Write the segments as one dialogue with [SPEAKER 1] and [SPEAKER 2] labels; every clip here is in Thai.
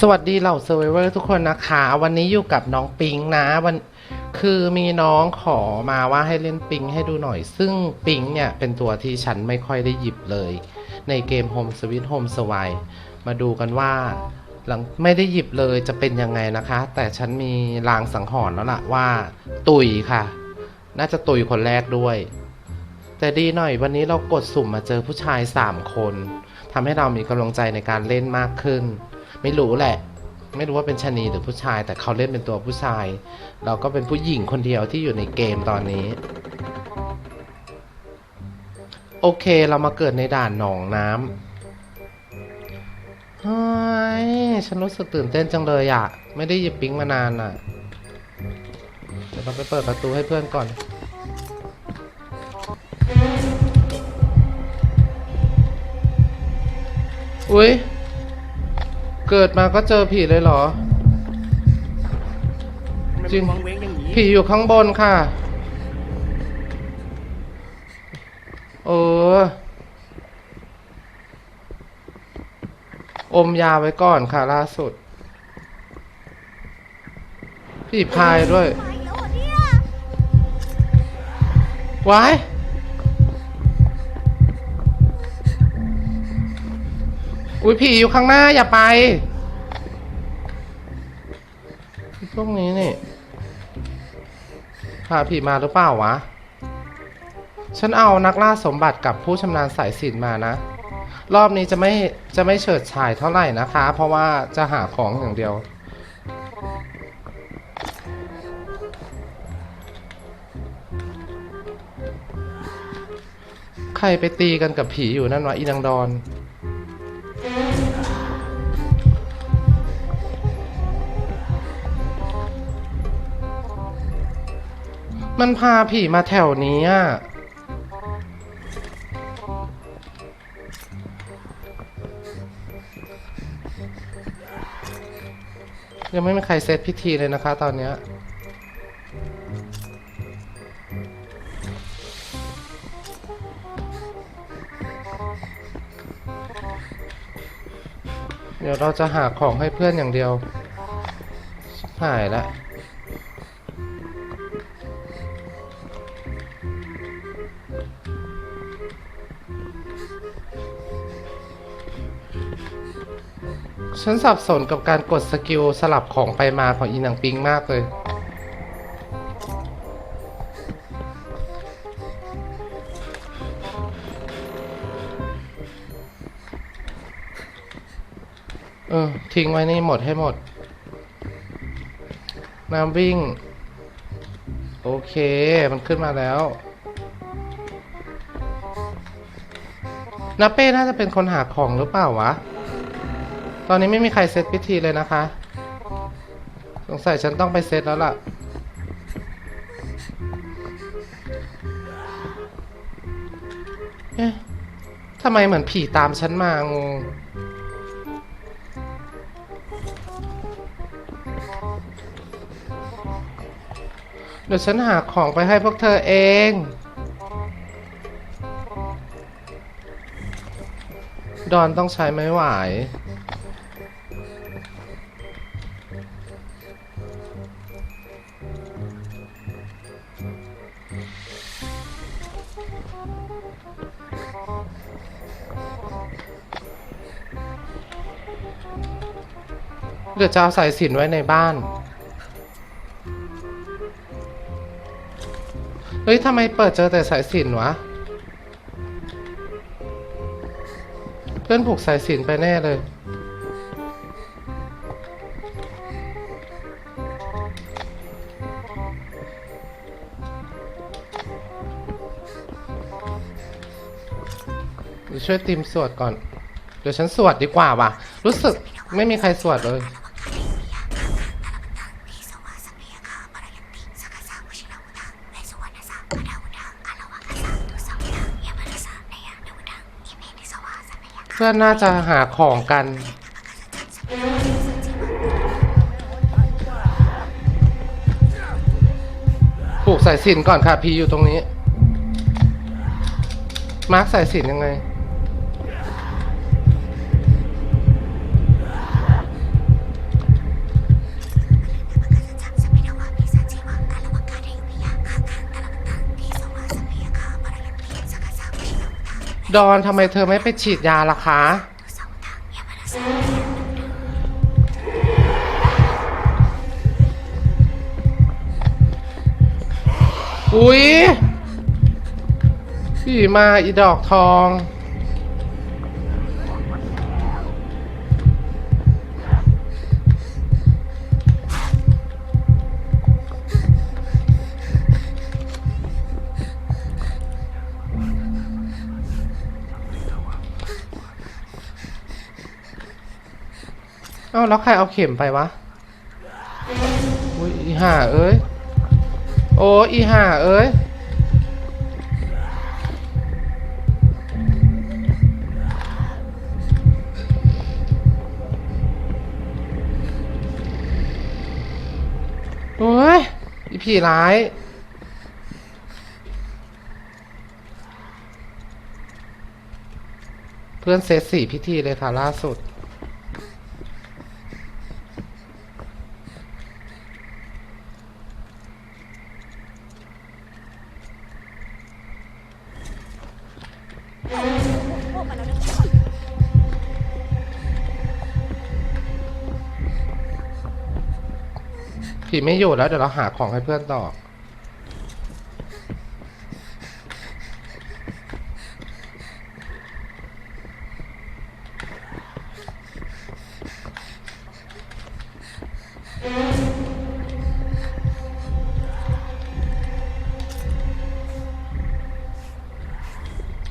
[SPEAKER 1] สวัสดีเหล่าเซอร์ไวเวอร์ทุกคนนะคะ วันนี้อยู่กับน้องปิงนะวันคือมีน้องขอมาว่าให้เล่นปิงให้ดูหน่อย ซึ่งปิงเนี่ย เป็นตัวที่ฉันไม่ค่อยได้หยิบเลย ในเกม Home Sweet Home s w i มาดูกันว่าหลังไม่ได้หยิบเลยจะเป็นยังไงนะคะ แต่ฉันมีลางสังหรณ์แล้วล่ะว่า ตุยค่ะ น่าจะตุยคนแรกด้วย แต่ดีหน่อยวันนี้เรากดสุ่มมาเจอผู้ชาย 3 คน ทำให้เรามีกำลังใจในการเล่นมากขึ้น ไม่รู้แหละ ไม่รู้ว่าเป็นชนีหรือผู้ชาย แต่เขาเล่นเป็นตัวผู้ชาย เราก็เป็นผู้หญิงคนเดียวที่อยู่ในเกมตอนนี้ โอเคเรามาเกิดในด่านหนองน้ำเฮ้ยฉันรู้สึกตื่นเต้นจังเลยอะไม่ได้หยิบปิ๊งมานานอะเดี๋ยวเราไปเปิดประตูให้เพื่อนก่อน อุ้ยเกิดมาก็เจอผีเลยเหรอ
[SPEAKER 2] ทำไม
[SPEAKER 1] จริ
[SPEAKER 2] มั
[SPEAKER 1] ง
[SPEAKER 2] นวังเว้งอย่างนี้
[SPEAKER 1] ผีอยู่ข้างบนค่ะ เออ อมยาไว้ก่อนค่ะล่าสุดผีพายด้วย
[SPEAKER 3] ไปแล้วเหรอเนี่ย
[SPEAKER 1] ว้าย อุ้ยผีอยู่ข้างหน้าอย่าไปพวกนี้นี่พาผีมาหรือเปล่าวะ ฉันเอานักล่าสมบัติกับผู้ชำนาญสายสินมานะ รอบนี้จะไม่จะไม่เฉิดฉายเท่าไหร่นะคะ เพราะว่าจะหาของอย่างเดียว ใครไปตีกันกับผีอยู่นั่นวะอีนางดอน มันพาผีมาแถวนี้อะยังไม่มีใครเซตพิธีเลยนะคะตอนเนี้ยเดี๋ยวเราจะหาของให้เพื่อนอย่างเดียวหายละ ฉันสับสนกับการกดสกิลสลับของไปมาของอีนังปิงมากเลย เออ ทิ้งไว้นี่หมดให้หมด น้ำวิ่ง โอเค มันขึ้นมาแล้วนาเป้น่าจะเป็นคนหาของหรือเปล่าวะ ตอนนี้ไม่มีใครเซตพิธีเลยนะคะ สงสัยฉันต้องไปเซตแล้วล่ะ เอ๊ะทำไมเหมือนผีตามฉันมางงเดี๋ยวฉันหาของไปให้พวกเธอเอง ดอนต้องใช้ไม้หวาย เดี๋ยวจะเอาสายสิญจนไว้ในบ้าน เฮ้ยทำไมเปิดเจอแต่สายสิญจนวะ เพื่อนผูกสายสิญจนไปแน่เลย เดี๋ยวช่วยติมสวดก่อน เดี๋ยวฉันสวดดีกว่าว่ะ รู้สึกไม่มีใครสวดเลย อนน่าจะหาของกันผูกสายสิญจนก่อนค่ะพีอยู่ตรงนี้ มาร์คสายสิญจนยังไง ดอนทำไมเธอไม่ไปฉีดยาล่ะคะ อุ๊ยผีมาอีดอกทอง อ้าแล้วใครเอาเข็มไปวะอุ้ยอีห่าเอ้ย โอ้อีห่าเอ้ย โอ้ย อีผีร้ายเพื่อนเซตสี่พิธีเลยค่ะล่าสุด ไม่อยู่แล้วเดี๋ยวเราหาของให้เพื่อนต่อ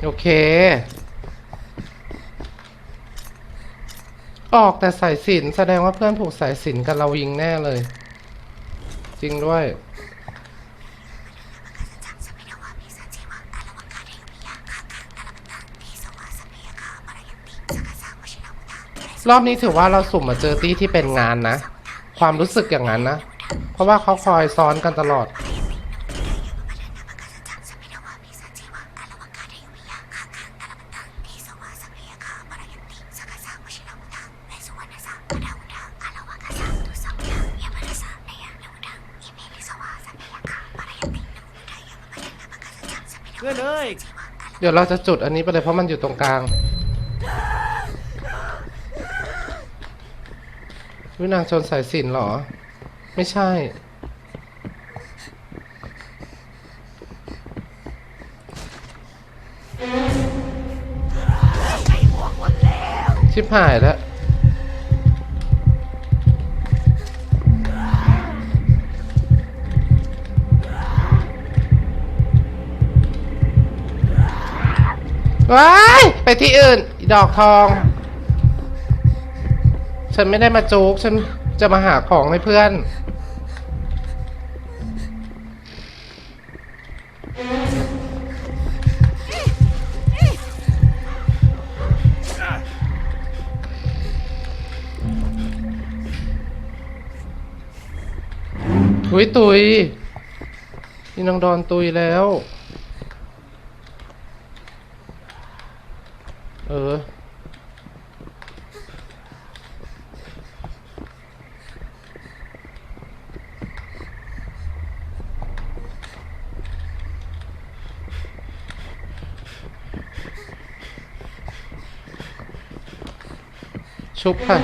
[SPEAKER 1] โอเค ออกแต่สายสินแสดงว่าเพื่อนผูกสายสินกับเรายิงแน่เลย จริงด้วย รอบนี้ถือว่าเราสุ่มมาเจอตี้ที่เป็นงานนะ ความรู้สึกอย่างนั้นนะ เพราะว่าเขาคอยซ้อนกันตลอด
[SPEAKER 2] เพื่อนเอ้ย
[SPEAKER 1] เดี๋ยวเราจะจุดอันนี้ไปเลยเพราะมันอยู่ตรงกลางวินางชนสายสินเหรอ ไม่ใช่ ชิบหายแล้ว ว้ายไปที่อื่นอีดอกทอง ฉันไม่ได้มาจูกฉันจะมาหาของให้เพื่อน ตุยตุยนี่นางดอนตุยแล้ว เออ ชุบค่ะ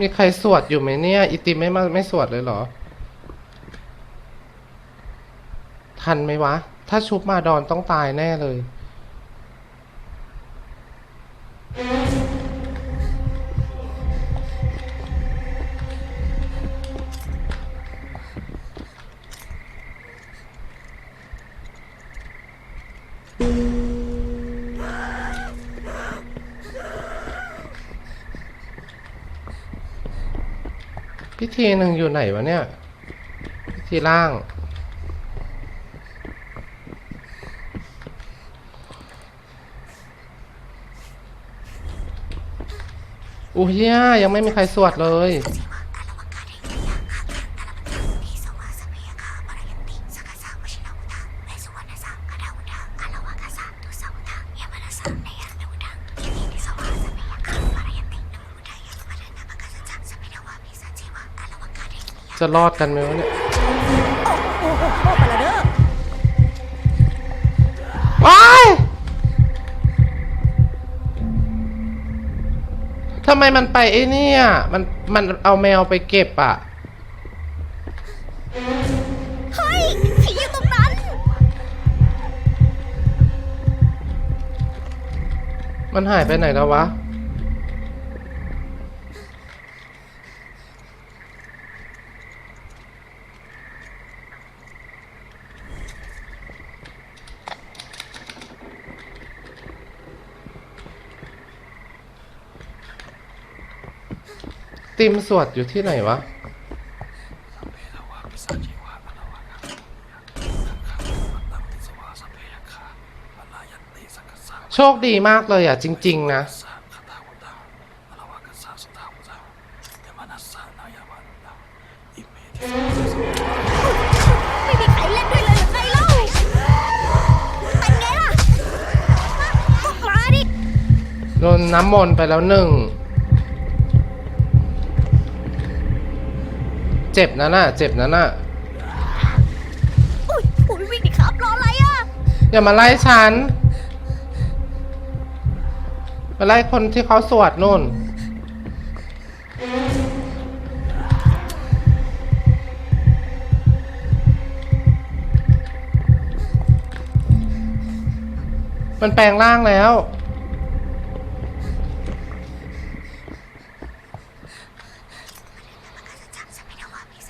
[SPEAKER 1] มีใครสวดอยู่ไหมเนี่ย อิติไม่มาไม่สวดเลยเหรอ ทันไหมวะ ถ้าชุบมาดอนต้องตายแน่เลย พิธีหนึ่งอยู่ไหนวะเนี่ย พิธีล่าง อุ้ยเหี้ยยังไม่มีใครสวดเลยจจะรอดกันไหมวะเนี่ย
[SPEAKER 3] โอ้โหไปละเด้อ
[SPEAKER 1] ว้าย ทำไมมันไปไอ้เนี่ย มันมันเอาแมวไปเก็บอะ
[SPEAKER 3] เฮ้ยผีอยู่ตรงนั้น
[SPEAKER 1] มันหายไปไหนแล้ววะ ติมสวดอยู่ที่ไหนวะ โชคดีมากเลยอะ จริง ๆ นะ
[SPEAKER 3] ไม่มีใครเล่นด้วยเลยหรือไงเล่าเป็นไงล่ะก็มาดิ
[SPEAKER 1] โดนน้ำมนต์ไปแล้วหนึ่ง เจ็บนะน่ะเจ็บนะน่ะ
[SPEAKER 3] อุ้ยอุ้ยวิ่งดิครับรออะไรอะ
[SPEAKER 1] อย่ามาไล่ฉัน มาไล่คนที่เขาสวดนู่น มันแปลงร่างแล้ว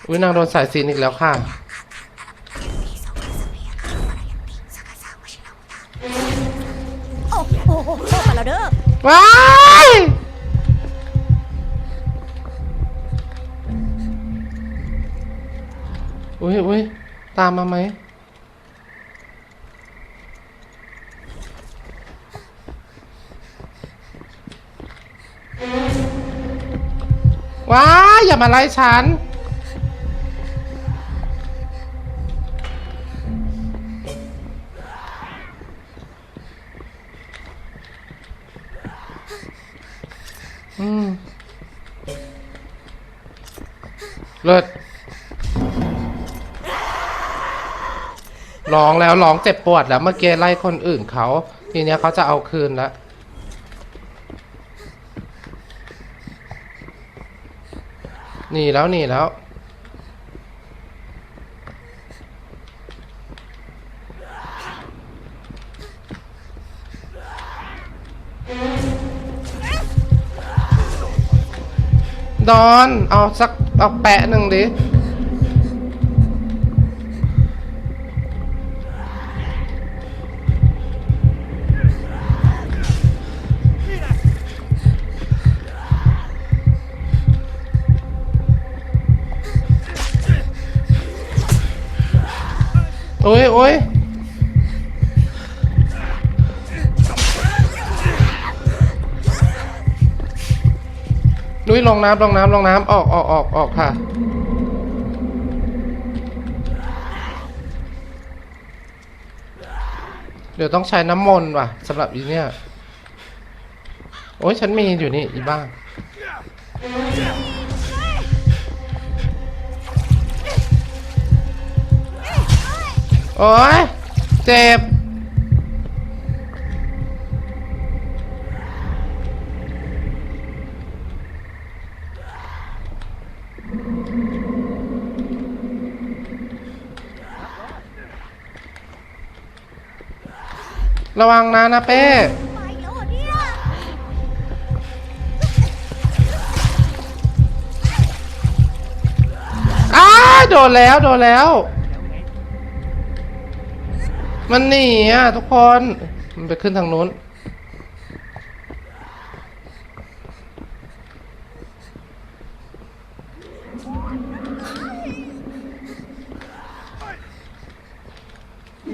[SPEAKER 1] อุ้ยนางโดนสายซีนอีกแล้วค่ะ
[SPEAKER 3] โอ้โหไปละเด้อ
[SPEAKER 1] ว้ายอุ้ยอุ้ยตามมาไหม ว้ายอย่ามาไล่ฉัน ร้องแล้วร้องเจ็บปวดแล้วเมื่อกี้ไล่คนอื่นเขา ทีเนี้ยเขาจะเอาคืนแล้วหนีแล้วหนีแล้วดอน เอาสัก เอาแปะหนึ่งดิ ลงน้ำลงน้ำลงน้ำออกออกออกออกค่ะ เดี๋ยวต้องใช้น้ำมนต์ว่ะสำหรับอีเนี่ย โอ้ยฉันมีอยู่นี่อีบ้าโอ้ยเจ็บ ระวังนะนะเป้
[SPEAKER 3] ไปแล้วเหรอเนี่ย
[SPEAKER 1] อ้าโดนแล้วโดนแล้ว มันหนีอะทุกคน มันไปขึ้นทางนู้น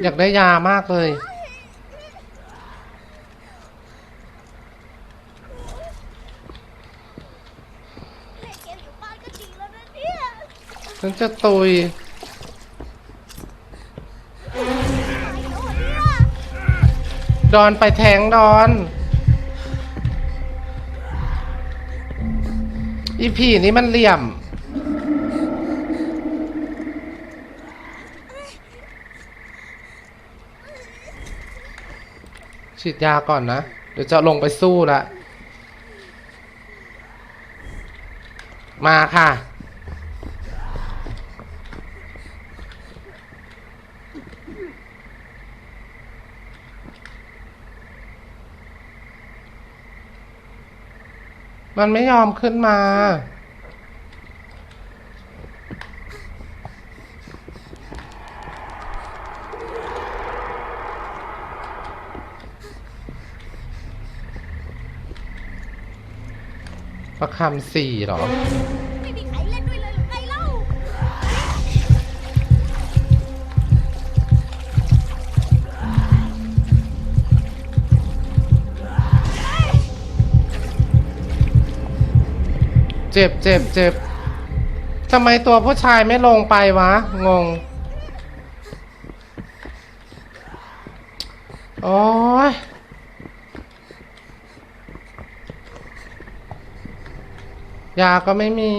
[SPEAKER 1] อยากได้ยามากเลย ฉันจะตุยดอนไปแทงดอน อีพีนี้มันเหลี่ยม ฉีดยาก่อนนะ เดี๋ยวจะลงไปสู้ละ มาค่ะ มันไม่ยอมขึ้นมา ประคำสี่เหรอ
[SPEAKER 3] เจ็
[SPEAKER 1] บเจ็บเจ็บทำไมตัวผู้ชายไม่ลงไปวะ งง โอ้ยยาก็ไม่มี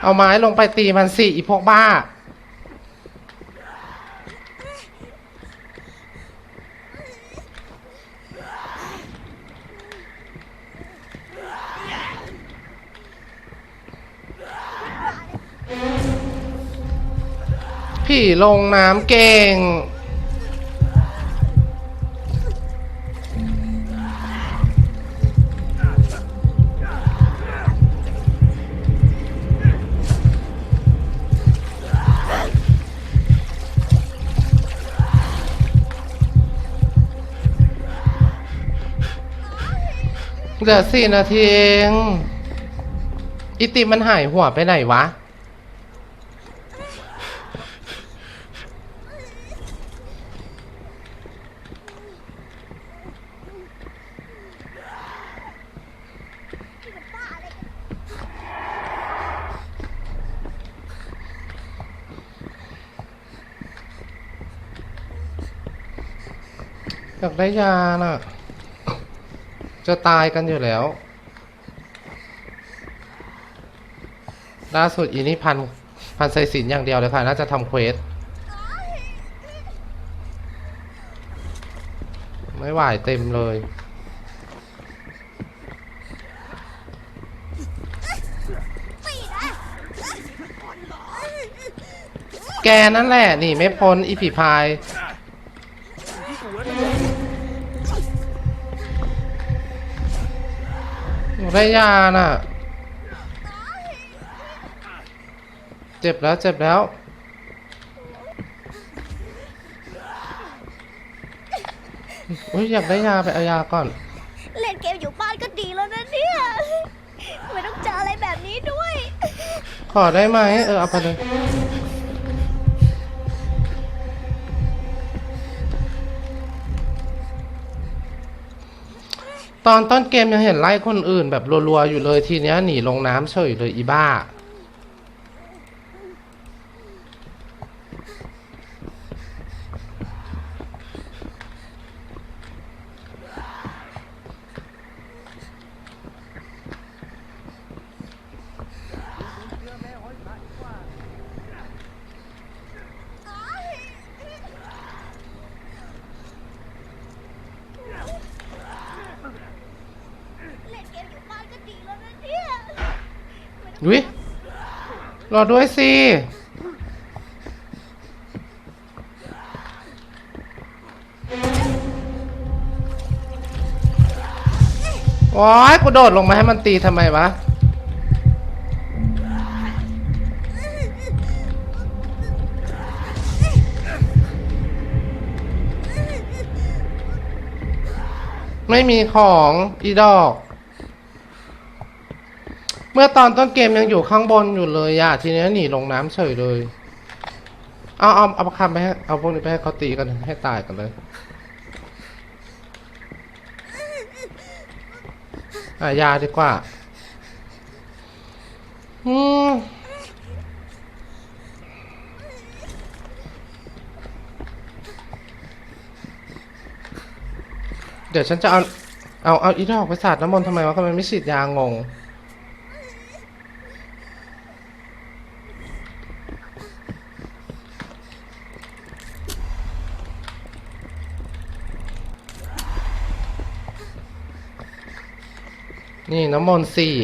[SPEAKER 1] เอาไม้ลงไปตีมันสิอีพวกบ้า ลงน้ำเก่ง เหลือสี่นาทีเอง อิติมันหายหัวไปไหนวะ
[SPEAKER 3] ที่มันบ้าอะไรกัน
[SPEAKER 1] อยาก ได้ยาน่ะ จะตายกันอยู่แล้ว ล่าสุดอีนี่พัน พันไซสินอย่างเดียวเลยค่ะ น่าจะทำเควส ไม่ไหวเต็มเลยแกนั่นแหละ นี่ไม่พ้นอีผีพาย ได้ยาน่ะ เจ็บแล้วเจ็บแล้ว อุ้ยอยากได้ยาไปเอายาก่อน
[SPEAKER 3] เล่นเกมอยู่บ้านก็ดีแล้วนะเนี่ย ไม่ต้องเจออะไรแบบนี้ด้วย
[SPEAKER 1] ขอได้ไหมเออเอาไปเลย ตอนต้นเกมยังเห็นไล่คนอื่นแบบรัวๆอยู่เลยทีเนี้ยหนีลงน้ำเฉยเลยอีบ้า
[SPEAKER 3] เล่นเกมอยู่บ้านก็ดีแล้วนะเนี่ย
[SPEAKER 1] วิรอด้วยสิ โอ้ยกูโดดลงมาให้มันตีทำไมวะ ไม่มีของอีดอก เมื่อตอนต้นเกมยังอยู่ข้างบนอยู่เลยอะทีนี้หนีลงน้ำเฉยเลย เอาเอาเอาคำไปให้เอาพวกนี้ไปให้เขาตีกันให้ตายกันเลยอะยาดีกว่า อืมเดี๋ยวฉันจะเอา เอา เอาอีดอกไปสาดน้ำมนต์ทำไมวะทำไมไม่ฉีดยางง นี่น้ำมนต์สี่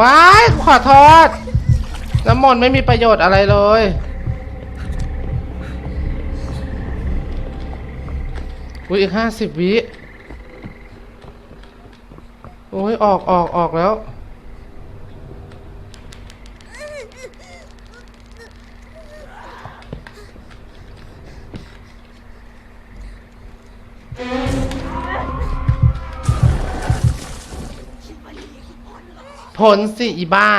[SPEAKER 1] ว้ายขอโทษ น้ำมนต์ไม่มีประโยชน์อะไรเลย อุ้ยอีกห้าสิบวิ โอ้ย ออกออกออกแล้ว พ้นสิอีบ้า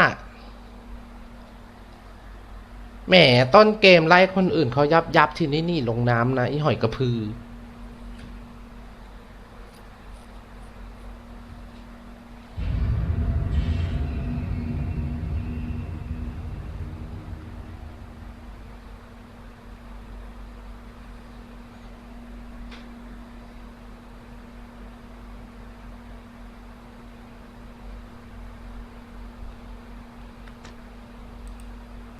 [SPEAKER 1] แหมต้นเกมไล่คนอื่นเขายับยับทีนี้นี่ลงน้ำนะ อีหอยกระพือ